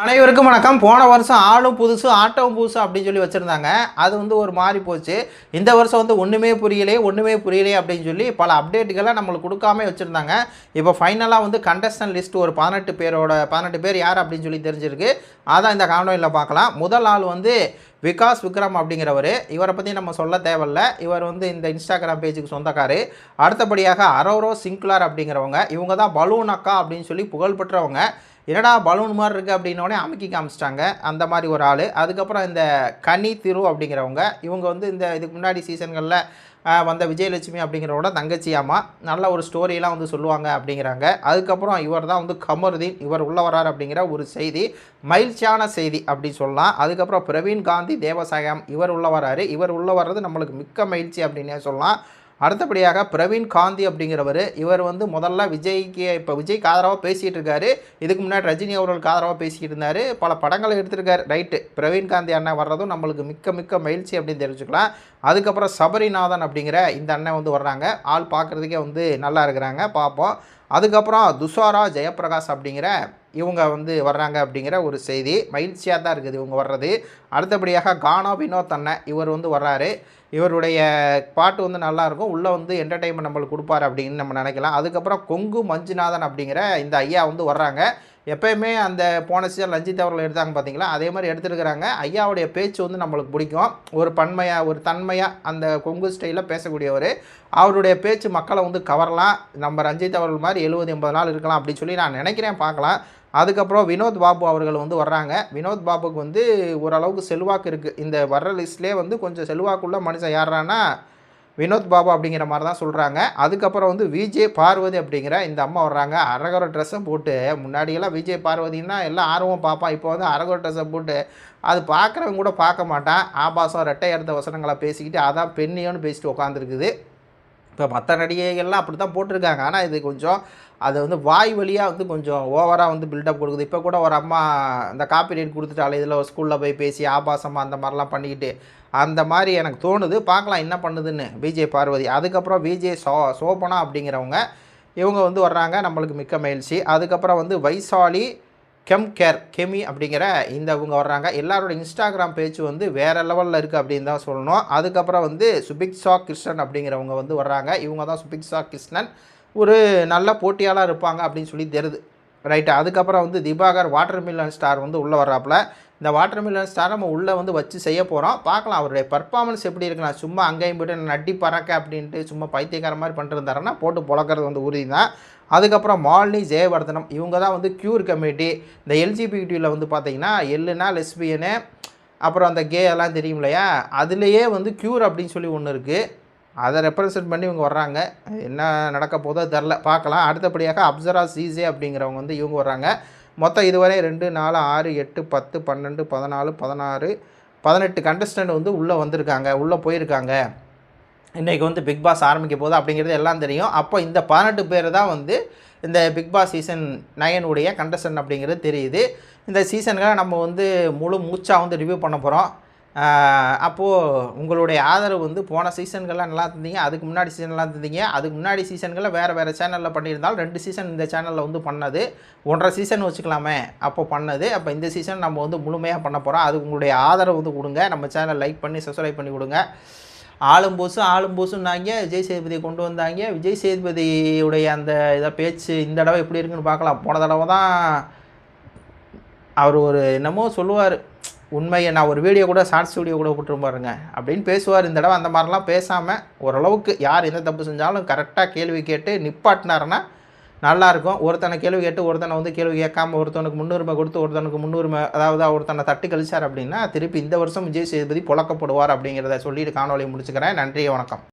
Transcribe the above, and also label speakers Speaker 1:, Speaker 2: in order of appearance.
Speaker 1: அனைவருக்கும் வணக்கம். போன வருஷம் ஆளும் புதுசு ஆட்டவும் புதுசு அப்படின்னு சொல்லி வச்சுருந்தாங்க. அது வந்து ஒரு மாறி போச்சு. இந்த வருஷம் வந்து ஒன்றுமே புரியலையே ஒன்றுமே புரியலையே அப்படின்னு சொல்லி பல அப்டேட்டுகளை நம்மளுக்கு கொடுக்காம வச்சுருந்தாங்க. இப்போ ஃபைனலாக வந்து கண்டஸ்டன் லிஸ்ட் ஒரு பதினெட்டு பேரோட பதினெட்டு பேர் யார் அப்படின்னு சொல்லி தெரிஞ்சிருக்கு. அதான் இந்த காணொலியில் பார்க்கலாம். முதல் ஆள் வந்து விகாஸ் விக்ரம் அப்படிங்கிறவர். இவரை பற்றி நம்ம சொல்ல தேவையில்ல. இவர் வந்து இந்த இன்ஸ்டாகிராம் பேஜுக்கு சொந்தக்காரு. அடுத்தபடியாக அரோரோ சிங்க்லார் அப்படிங்கிறவங்க. இவங்க தான் பலூன் அக்கா அப்படின்னு சொல்லி புகழ்பெற்றவங்க. என்னடா பலூன் மாதிரி இருக்குது அப்படின்னோடனே அமுக்கி காமிச்சிட்டாங்க. அந்த மாதிரி ஒரு ஆள். அதுக்கப்புறம் இந்த கனி திரு அப்படிங்கிறவங்க இவங்க வந்து இந்த இதுக்கு முன்னாடி சீசன்களில் வந்த விஜயலட்சுமி அப்படிங்கிறவோட தங்கச்சியாமா. நல்ல ஒரு ஸ்டோரியெல்லாம் வந்து சொல்லுவாங்க அப்படிங்கிறாங்க. அதுக்கப்புறம் இவர் தான் வந்து கமருதீன் இவர் உள்ள வரார் அப்படிங்கிற ஒரு செய்தி மகிழ்ச்சியான செய்தி அப்படின்னு சொல்லலாம். அதுக்கப்புறம் பிரவீன் காந்தி தேவசாயம் இவர் உள்ள வராரு இவர் உள்ள வர்றது நம்மளுக்கு மிக்க மகிழ்ச்சி அப்படின்னே சொல்லலாம். அடுத்தபடியாக பிரவீன் காந்தி அப்படிங்கிறவர் இவர் வந்து முதல்ல விஜய்க்கு இப்போ விஜய்க்கு ஆதரவாக பேசிகிட்டு இருக்காரு. இதுக்கு முன்னாடி ரஜினி அவர்களுக்கு ஆதரவாக பேசிக்கிட்டு இருந்தார். பல படங்களை எடுத்திருக்காரு. ரைட்டு. பிரவீன் காந்தி அண்ணன் வர்றதும் நம்மளுக்கு மிக்க மிக்க மகிழ்ச்சி அப்படின்னு தெரிஞ்சுக்கலாம். அதுக்கப்புறம் சபரிநாதன் அப்படிங்கிற இந்த அண்ணன் வந்து வர்றாங்க. ஆள் பார்க்குறதுக்கே வந்து நல்லா இருக்கிறாங்க. பார்ப்போம். அதுக்கப்புறம் துஷாரா ஜெயபிரகாஷ் அப்படிங்கிற இவங்க வந்து வர்றாங்க அப்படிங்கிற ஒரு செய்தி. மகிழ்ச்சியாக தான் இருக்குது இவங்க வர்றது. அடுத்தபடியாக கானா வினோத் அண்ணன் இவர் வந்து வர்றாரு. இவருடைய பாட்டு வந்து நல்லாயிருக்கும் உள்ளே வந்து என்டர்டெயின்மெண்ட் நம்மளுக்கு கொடுப்பாரு அப்படின்னு நம்ம நினைக்கலாம். அதுக்கப்புறம் கொங்கு மஞ்சுநாதன் அப்படிங்கிற இந்த ஐயா வந்து வர்றாங்க. எப்பயுமே அந்த போன சீசன் ரஞ்சித் அவர்கள் எடுத்தாங்க பார்த்தீங்களா அதே மாதிரி எடுத்துருக்கிறாங்க. ஐயாவுடைய பேச்சு வந்து நம்மளுக்கு பிடிக்கும். ஒரு பன்மையாக ஒரு தன்மையாக அந்த கொங்கு ஸ்டைலில் பேசக்கூடியவர். அவருடைய பேச்சு மக்களை வந்து கவரலாம். நம்ம ரஞ்சித் அவர்கள் மாதிரி எழுபது எண்பது நாள் இருக்கலாம் அப்படின்னு சொல்லி நான் நினைக்கிறேன் பார்க்கலாம். அதுக்கப்புறம் வினோத் பாபு அவர்கள் வந்து வர்றாங்க. வினோத் பாபுக்கு வந்து ஓரளவுக்கு செல்வாக்கு இருக்குது இந்த வர்ற லிஸ்ட்லேயே வந்து கொஞ்சம் செல்வாக்குள்ள மனுஷன் யாரானா வினோத் பாபு அப்படிங்கிற மாதிரி தான் சொல்கிறாங்க அதுக்கப்புறம் வந்து விஜய் பார்வதி அப்படிங்கிற இந்த அம்மா வர்றாங்க. அரகர ட்ரெஸ்ஸை போட்டு முன்னாடியெல்லாம் விஜய் பார்வதினா எல்லாம் ஆர்வம் பார்ப்பான். இப்போ வந்து அரகர ட்ரெஸ்ஸை போட்டு அது பார்க்குறவங்க கூட பார்க்க மாட்டான். ஆபாசம் ரெட்டை எடுத்த வசனங்களை பேசிக்கிட்டு அதான் பெண்ணியோன்னு பேசிட்டு உட்காந்துருக்குது இப்போ மற்ற நடிகைகள்லாம் அப்படி தான் போட்டிருக்காங்க. ஆனால் இது கொஞ்சம் அது வந்து வாய் வழியாக வந்து கொஞ்சம் ஓவராக வந்து பில்டப் கொடுக்குது. இப்போ கூட ஒரு அம்மா இந்த காப்பி ரேட் கொடுத்துட்டாலே இதில் ஒரு ஸ்கூலில் போய் பேசி ஆபாசமாக அந்த மாதிரிலாம் பண்ணிக்கிட்டு அந்த மாதிரி எனக்கு தோணுது. பார்க்கலாம் என்ன பண்ணுதுன்னு விஜய் பார்வதி. அதுக்கப்புறம் விஜய் சோ சோபனா அப்படிங்கிறவங்க இவங்க வந்து வர்றாங்க. நம்மளுக்கு மிக்க மகிழ்ச்சி. அதுக்கப்புறம் வந்து வைசாலி கெம் கேர் கெமி அப்படிங்கிற இந்த இவங்க வர்றாங்க. எல்லாரோட இன்ஸ்டாகிராம் பேஜ் வந்து வேறு லெவலில் இருக்குது அப்படின்னு தான் சொல்லணும். அதுக்கப்புறம் வந்து சுபிக்ஷா கிருஷ்ணன் அப்படிங்கிறவங்க வந்து வர்றாங்க. இவங்க தான் சுபிக்ஷா கிருஷ்ணன் ஒரு நல்ல போட்டியாளர் இருப்பாங்க அப்படின்னு சொல்லி தெரியுது ரைட்டு அதுக்கப்புறம் வந்து திபாகர் வாட்டர் மில்லன் ஸ்டார் வந்து உள்ளே வர்றாப்புல. இந்த வாட்டர் மில்லன் ஸ்டார் நம்ம உள்ளே வந்து வச்சு செய்ய போகிறோம் பார்க்கலாம் அவருடைய பர்ஃபார்மன்ஸ் எப்படி இருக்கலாம் சும்மா அங்கேயும் போய்ட்டு நட்டி பறக்க அப்படின்ட்டு சும்மா பைத்தியக்கார மாதிரி பண்ணிருந்தாருன்னா போட்டு புழக்கிறது வந்து உறுதி தான் அதுக்கப்புறம் மாலினி ஜெயவர்தனம் இவங்க தான் வந்து க்யூர் கமிட்டி இந்த எல்ஜிபிடியில் வந்து பார்த்திங்கன்னா எல்லுனா லெஸ்பியனு அப்புறம் அந்த கே எல்லாம் தெரியும் இல்லையா அதுலேயே வந்து க்யூர் அப்படின்னு சொல்லி ஒன்று இருக்குது அதை ரெப்ரசன்ட் பண்ணி இவங்க வர்றாங்க. என்ன நடக்க போதோ தெரில. பார்க்கலாம். அடுத்தபடியாக அப்சரா சீசே அப்படிங்கிறவங்க வந்து இவங்க வர்றாங்க. மொத்தம் இதுவரை ரெண்டு நாலு ஆறு எட்டு பத்து பன்னெண்டு பதினாலு பதினாறு பதினெட்டு கண்டஸ்டன்ட் வந்து உள்ளே வந்திருக்காங்க. உள்ளே போயிருக்காங்க. இன்றைக்கி வந்து பிக் பாஸ் ஆரம்பிக்க போகுது அப்படிங்கிறது எல்லாம் தெரியும். அப்போ இந்த பதினெட்டு பேர் தான் வந்து இந்த பிக் பாஸ் சீசன் நயனுடைய கண்டஸ்டன் அப்படிங்கிறது தெரியுது. இந்த சீசனுக்காக நம்ம வந்து முழு மூச்சாக வந்து ரிவ்யூ பண்ண போகிறோம் அப்போது உங்களுடைய ஆதரவு வந்து போன சீசன்கள்லாம் நல்லா இருந்தீங்க அதுக்கு முன்னாடி சீசன்லாம் இருந்தீங்க. அதுக்கு முன்னாடி சீசன்களில் வேறு வேறு சேனலில் பண்ணியிருந்தாலும் ரெண்டு சீசன் இந்த சேனலில் வந்து பண்ணது. ஒன்றரை சீசன் வச்சுக்கலாமே அப்போ பண்ணது. அப்போ இந்த சீசன் நம்ம வந்து முழுமையாக பண்ண போகிறோம் அது உங்களுடைய ஆதரவு வந்து கொடுங்க. நம்ம சேனல் லைக் பண்ணி சப்ஸ்கிரைப் பண்ணி கொடுங்க. ஆளும் போசு ஆளும் போசுன்னாங்க விஜய் சேதுபதியை கொண்டு வந்தாங்க. விஜய் சேதுபதியுடைய அந்த இதை பேச்சு இந்த தடவை எப்படி இருக்குன்னு பார்க்கலாம். போன தடவை தான் அவர் ஒரு என்னமோ சொல்லுவார். உண்மையை நான் ஒரு வீடியோ கூட ஷார்ட்ஸ் வீடியோ கூட போட்டுரும் பாருங்க. அப்படின்னு பேசுவார் இந்த தடவை. அந்த மாதிரிலாம் பேசாமல் ஓரளவுக்கு யார் எந்த தப்பு செஞ்சாலும் கரெக்டாக கேள்வி கேட்டு நிப்பாட்டினாருன்னா நல்லாயிருக்கும் ஒருத்தனை கேள்வி கேட்டு ஒருத்தனை வந்து கேள்வி கேட்காம ஒருத்தனுக்கு முன்னுரிமை கொடுத்து ஒருத்தனுக்கு முன்னுரிமை அதாவது ஒருத்தனை தட்டி கழிச்சார் அப்படின்னா திருப்பி இந்த வருஷம் விஜய் சேதுபதி புழக்கப்படுவார் அப்படிங்கிறத சொல்லிட்டு காணொலி முடிச்சுக்கிறேன். நன்றி வணக்கம்.